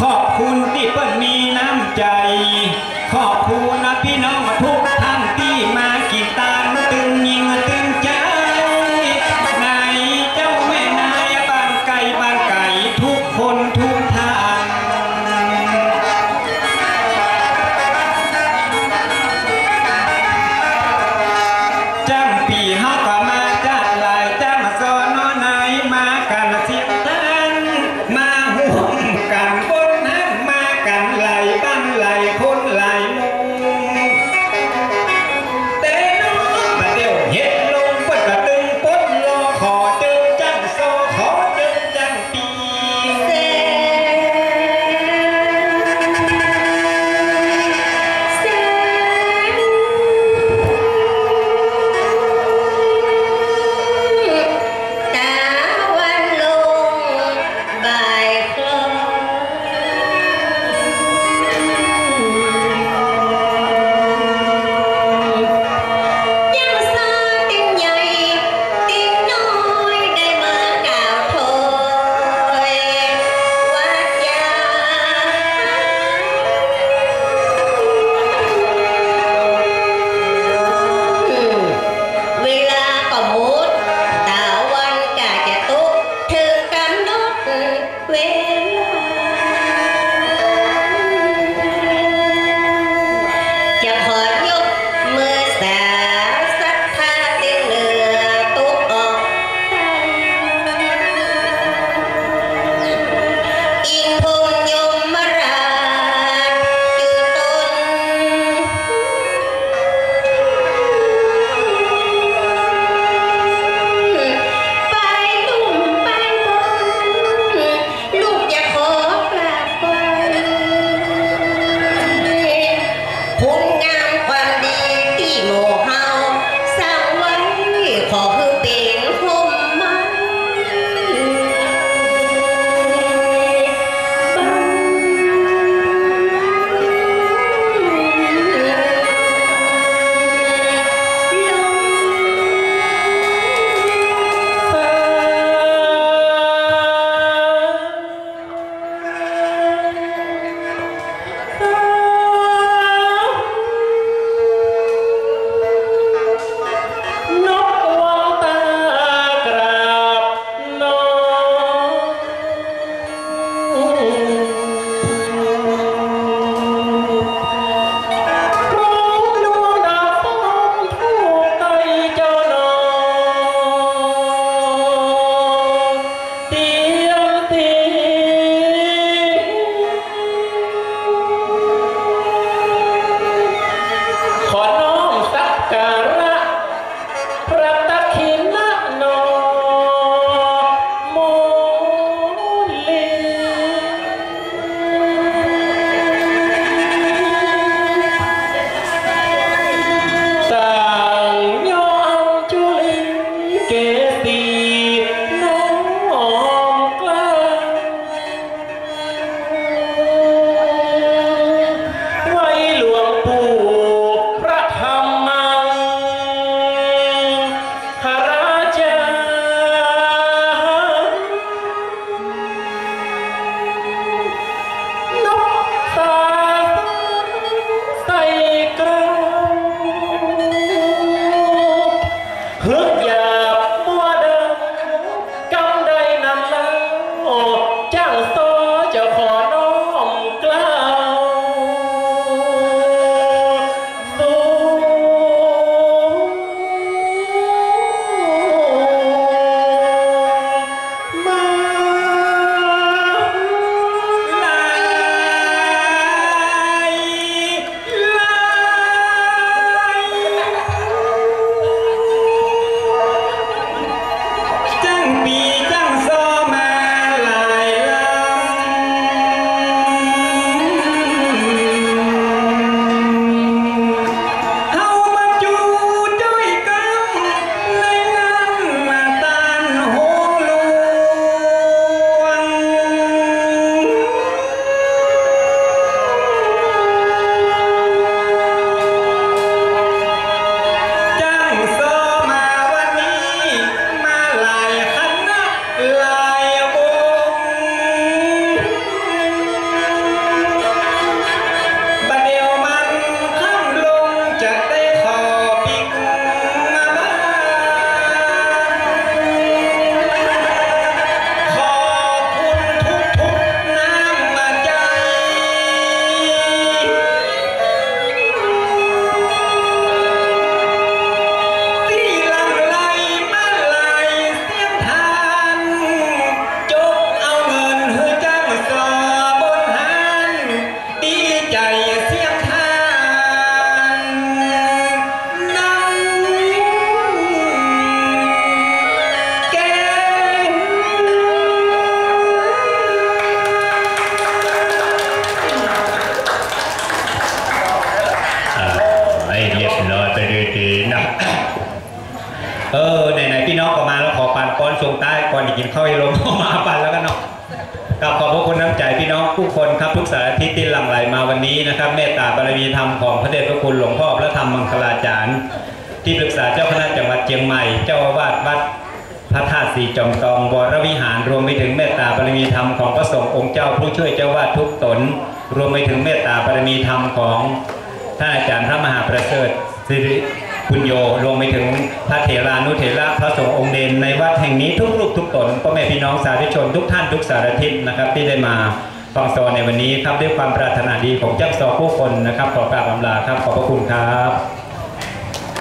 ขอบคุณที่เปิ้ลมีน้ำใจ ขอบคุณนะพี่น้องทุก ตเดตีนะเออไหนๆพี่น้องก็มาแล้วขอปันก้อนทรงใต้ก้อนอีกินเข้าวให้ลมมาปันแล้วกันเนาะกับขอบพระคุณน้ำใจพี่น้องผู้คนครับทุกสารทิศที่หลั่งไหลมาวันนี้นะครับเมตตาบารมีธรรมของพระเดชพระคุณหลวงพ่อพระธรรมมังคลาจารย์ ที่ปรึกษาเจ้าคณะจังหวัดเชียงใหม่ เจ้าอาวาสวัดพระธาตุสีจอมตองวรวิหารรวมไปถึงเมตตาบารมีธรรมของพระสงฆ์องค์เจ้าผู้ช่วยเจ้าวาดทุกตน รวมไปถึงเมตตาบารมีธรรมของท่านอาจารย์พระมหาประเสริฐ สิริปุญโยรวมไปถึงพระเถรานุเถระพระสงฆ์องค์เดนในวัดแห่งนี้ทุกรูปทุกตนพ่อแม่พี่น้องสาธุชนทุกท่านทุกสารทิศนะครับที่ได้มาฟังสอนในวันนี้ครับด้วยความปรารถนาดีของเจ้าสอผู้คนนะครับขอกราบอำลาครับขอบพระคุณครับ